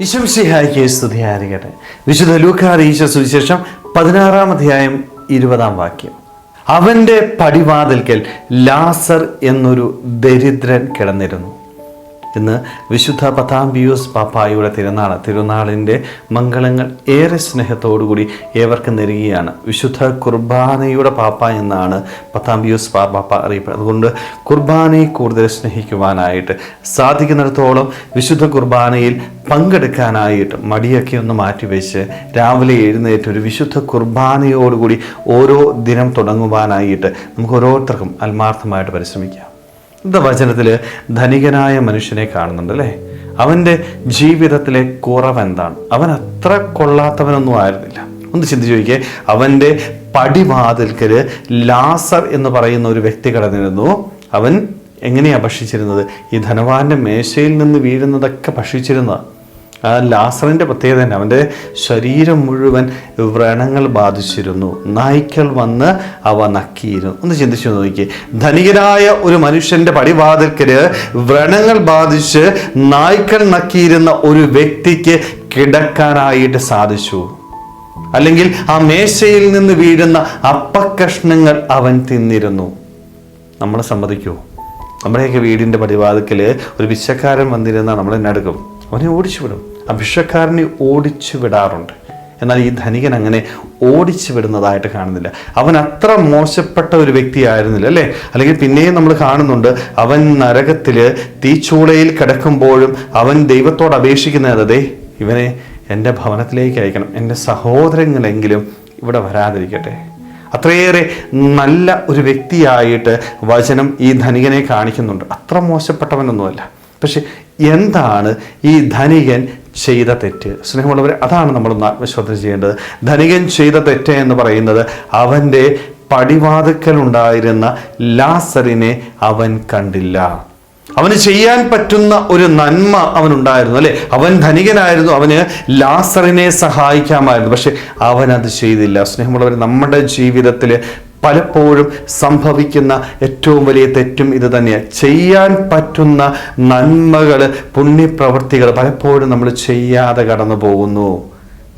ഈശംസിഹായിക്ക് സ്തുതിയായിരിക്കട്ടെ. വിശുദ്ധ ലൂക്കാർ ഈശ്വര സുവിശേഷം പതിനാറാം അധ്യായം ഇരുപതാം വാക്യം. അവന്റെ പടിവാതിൽക്കൽ ലാസർ എന്നൊരു ദരിദ്രൻ കിടന്നിരുന്നു. ഇന്ന് വിശുദ്ധ പതാം പിയൂസ് പാപ്പായുടെ തിരുനാൾ തിരുനാളിന്റെ മംഗളങ്ങൾ ഏറെ സ്നേഹത്തോടുകൂടി ഏവർക്കും നൽകുകയാണ് വിശുദ്ധ കുർബാനയുടെ പാപ്പ എന്നാണ് പത്താംബിയൂസ് പാപ്പ അറിയപ്പെടുന്നത്. അതുകൊണ്ട് കുർബാനയെ കൂടുതൽ സ്നേഹിക്കുവാനായിട്ട് സാധിക്കുന്നിടത്തോളം വിശുദ്ധ കുർബാനയിൽ പങ്കെടുക്കാനായിട്ട് മടിയൊക്കെ ഒന്ന് മാറ്റിവെച്ച് രാവിലെ എഴുന്നേറ്റ് ഒരു വിശുദ്ധ കുർബാനയോടുകൂടി ഓരോ ദിനം തുടങ്ങുവാനായിട്ട് നമുക്ക് ഓരോരുത്തർക്കും ആത്മാർത്ഥമായിട്ട് പരിശ്രമിക്കാം. ഇന്നത്തെ വചനത്തിൽ ധനികനായ മനുഷ്യനെ കാണുന്നുണ്ട് അല്ലേ അവന്റെ ജീവിതത്തിലെ കുറവ് എന്താണ് അവൻ അത്ര കൊള്ളാത്തവനൊന്നും ആയിരുന്നില്ല. ഒന്ന് ചിന്തിച്ചു നോക്കിയേ. അവന്റെ പടിവാതിൽക്കൽ ലാസർ എന്ന് പറയുന്ന ഒരു വ്യക്തി കടന്നിരുന്നു. അവൻ എങ്ങനെയാണ് ഭക്ഷിച്ചിരുന്നത്? ഈ ധനവാന്റെ മേശയിൽ നിന്ന് വീഴുന്നതൊക്കെ ഭക്ഷിച്ചിരുന്നത്. ആ ലാസറിന്റെ പ്രത്യേകത തന്നെ. അവന്റെ ശരീരം മുഴുവൻ വ്രണങ്ങൾ ബാധിച്ചിരുന്നു. നായ്ക്കൾ വന്ന് അവ നക്കിയിരുന്നു. ഒന്ന് ചിന്തിച്ചു നോക്കി ധനികനായ ഒരു മനുഷ്യന്റെ പടിവാതിൽക്കൽ വ്രണങ്ങൾ ബാധിച്ച് നായ്ക്കൾ നക്കിയിരുന്ന ഒരു വ്യക്തിക്ക് കിടക്കാനായിട്ട് സാധിച്ചു. അല്ലെങ്കിൽ ആ മേശയിൽ നിന്ന് വീഴുന്ന അപ്പക്കഷ്ണങ്ങൾ അവൻ തിന്നിരുന്നു. നമ്മളെ സമ്മതിക്കൂ. നമ്മുടെയൊക്കെ വീടിന്റെ പടിവാതിക്കൽ ഒരു വിശക്കാരൻ വന്നിരുന്നാൽ നമ്മൾ എടുക്കും അവനെ ഓടിച്ചു വിടും. ആ ഭിക്ഷക്കാരനെ ഓടിച്ചു വിടാറുണ്ട്. എന്നാൽ ഈ ധനികൻ അങ്ങനെ ഓടിച്ചു വിടുന്നതായിട്ട് കാണുന്നില്ല. അവൻ അത്ര മോശപ്പെട്ട ഒരു വ്യക്തിയായിരുന്നില്ല അല്ലേ? അല്ലെങ്കിൽ പിന്നെയും നമ്മൾ കാണുന്നുണ്ട് അവൻ നരകത്തിൽ തീച്ചൂളയിൽ കിടക്കുമ്പോഴും അവൻ ദൈവത്തോട് അപേക്ഷിക്കുന്നത് അതെ ഇവനെ എന്റെ ഭവനത്തിലേക്ക് അയക്കണം. എന്റെ സഹോദരങ്ങളെങ്കിലും ഇവിടെ വരാതിരിക്കട്ടെ. അത്രയേറെ നല്ല ഒരു വ്യക്തിയായിട്ട് വചനം ഈ ധനികനെ കാണിക്കുന്നുണ്ട്. അത്ര മോശപ്പെട്ടവനൊന്നുമല്ല. പക്ഷെ എന്താണ് ഈ ധനികൻ ചെയ്ത തെറ്റ്. സ്നേഹമുള്ളവരെ അതാണ് നമ്മളൊന്ന് ആത്മശോധന ചെയ്യേണ്ടത്. ധനികൻ ചെയ്ത തെറ്റ് എന്ന് പറയുന്നത് അവന്റെ പടിവാതുക്കലുണ്ടായിരുന്ന ലാസറിനെ അവൻ കണ്ടില്ല. അവന് ചെയ്യാൻ പറ്റുന്ന ഒരു നന്മ അവനുണ്ടായിരുന്നു അല്ലെ? അവൻ ധനികനായിരുന്നു അവന് ലാസറിനെ സഹായിക്കാമായിരുന്നു പക്ഷെ അവൻ അത് ചെയ്തില്ല. സ്നേഹമുള്ളവർ നമ്മുടെ ജീവിതത്തിൽ പലപ്പോഴും സംഭവിക്കുന്ന ഏറ്റവും വലിയ തെറ്റും ഇത് തന്നെയാണ് ചെയ്യാൻ പറ്റുന്ന നന്മകൾ പുണ്യപ്രവൃത്തികൾ പലപ്പോഴും നമ്മൾ ചെയ്യാതെ കടന്നു പോകുന്നു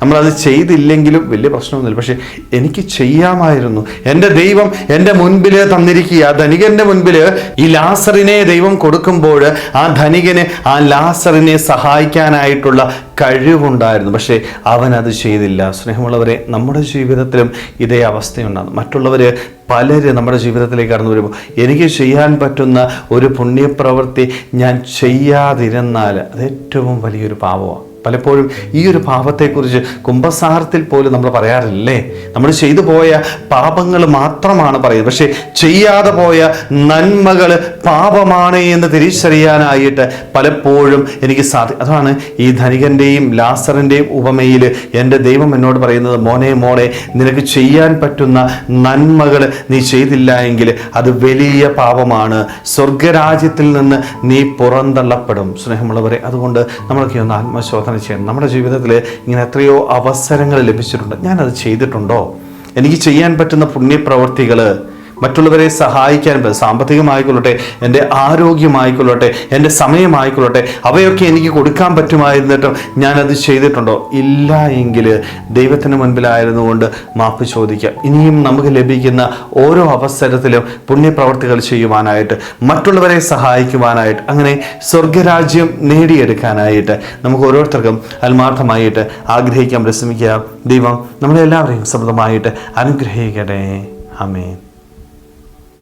നമ്മളത് ചെയ്തില്ലെങ്കിലും വലിയ പ്രശ്നമൊന്നുമില്ല. പക്ഷേ എനിക്ക് ചെയ്യാമായിരുന്നു. എന്റെ ദൈവം എന്റെ മുൻപിൽ തന്നിരിക്കുക ആ ധനികന്റെ മുൻപിൽ ഈ ലാസറിനെ ദൈവം കൊടുക്കുമ്പോൾ ആ ധനികന് ആ ലാസറിനെ സഹായിക്കാനായിട്ടുള്ള കഴിവുണ്ടായിരുന്നു. പക്ഷേ അവൻ അത് ചെയ്തില്ല. സ്നേഹമുള്ളവരെ നമ്മുടെ ജീവിതത്തിലും ഇതേ അവസ്ഥയുണ്ടാകും മറ്റുള്ളവർ പലര് നമ്മുടെ ജീവിതത്തിലേക്ക് കടന്നു വരുമ്പോൾ എനിക്ക് ചെയ്യാൻ പറ്റുന്ന ഒരു പുണ്യപ്രവൃത്തി ഞാൻ ചെയ്യാതിരുന്നാൽ അത് ഏറ്റവും വലിയൊരു പാപമാണ്. പലപ്പോഴും ഈ ഒരു പാപത്തെക്കുറിച്ച് കുംഭസാരത്തിൽ പോലും നമ്മൾ പറയാറില്ലേ? നമ്മൾ ചെയ്തു പോയ പാപങ്ങൾ മാത്രമാണ് പറയുന്നത്. പക്ഷേ ചെയ്യാതെ പോയ നന്മകൾ പാപമാണ് എന്ന് തിരിച്ചറിയാനായിട്ട് പലപ്പോഴും എനിക്ക് സാധി അതാണ് ഈ ധനികന്റെയും ലാസറിന്റെയും ഉപമയിൽ എന്റെ ദൈവം എന്നോട് പറയുന്നത് മോനെ മോളെ നിനക്ക് ചെയ്യാൻ പറ്റുന്ന നന്മകൾ നീ ചെയ്തില്ല എങ്കിൽ അത് വലിയ പാപമാണ്. സ്വർഗരാജ്യത്തിൽ നിന്ന് നീ പുറന്തള്ളപ്പെടും. സ്നേഹമുള്ളവരെ അതുകൊണ്ട് നമ്മളൊക്കെ ഒന്ന് ആത്മശോധന ചെയ്യണം നമ്മുടെ ജീവിതത്തിൽ ഇങ്ങനെ എത്രയോ അവസരങ്ങൾ ലഭിച്ചിട്ടുണ്ട്. ഞാനത് ചെയ്തിട്ടുണ്ടോ? എനിക്ക് ചെയ്യാൻ പറ്റുന്ന പുണ്യപ്രവർത്തികൾ മറ്റുള്ളവരെ സഹായിക്കാൻ സാമ്പത്തികമായിക്കൊള്ളട്ടെ എന്റെ ആരോഗ്യമായിക്കൊള്ളട്ടെ എന്റെ സമയമായിക്കൊള്ളട്ടെ അവയൊക്കെ എനിക്ക് കൊടുക്കാൻ പറ്റുമായിരുന്നിട്ടും ഞാനത് ചെയ്തിട്ടുണ്ടോ? ഇല്ല എങ്കിൽ ദൈവത്തിന് മുൻപിലായിരുന്നുകൊണ്ട് മാപ്പ് ചോദിക്കാം. ഇനിയും നമുക്ക് ലഭിക്കുന്ന ഓരോ അവസരത്തിലും പുണ്യപ്രവർത്തികൾ ചെയ്യുവാനായിട്ട് മറ്റുള്ളവരെ സഹായിക്കുവാനായിട്ട് അങ്ങനെ സ്വർഗരാജ്യം നേടിയെടുക്കാനായിട്ട് നമുക്ക് ഓരോരുത്തർക്കും ആത്മാർത്ഥമായിട്ട് ആഗ്രഹിക്കാൻ പരിശ്രമിക്കുക. ദൈവം നമ്മളെല്ലാവരെയും സമൃദ്ധമായിട്ട് അനുഗ്രഹിക്കട്ടെ. ആമേൻ.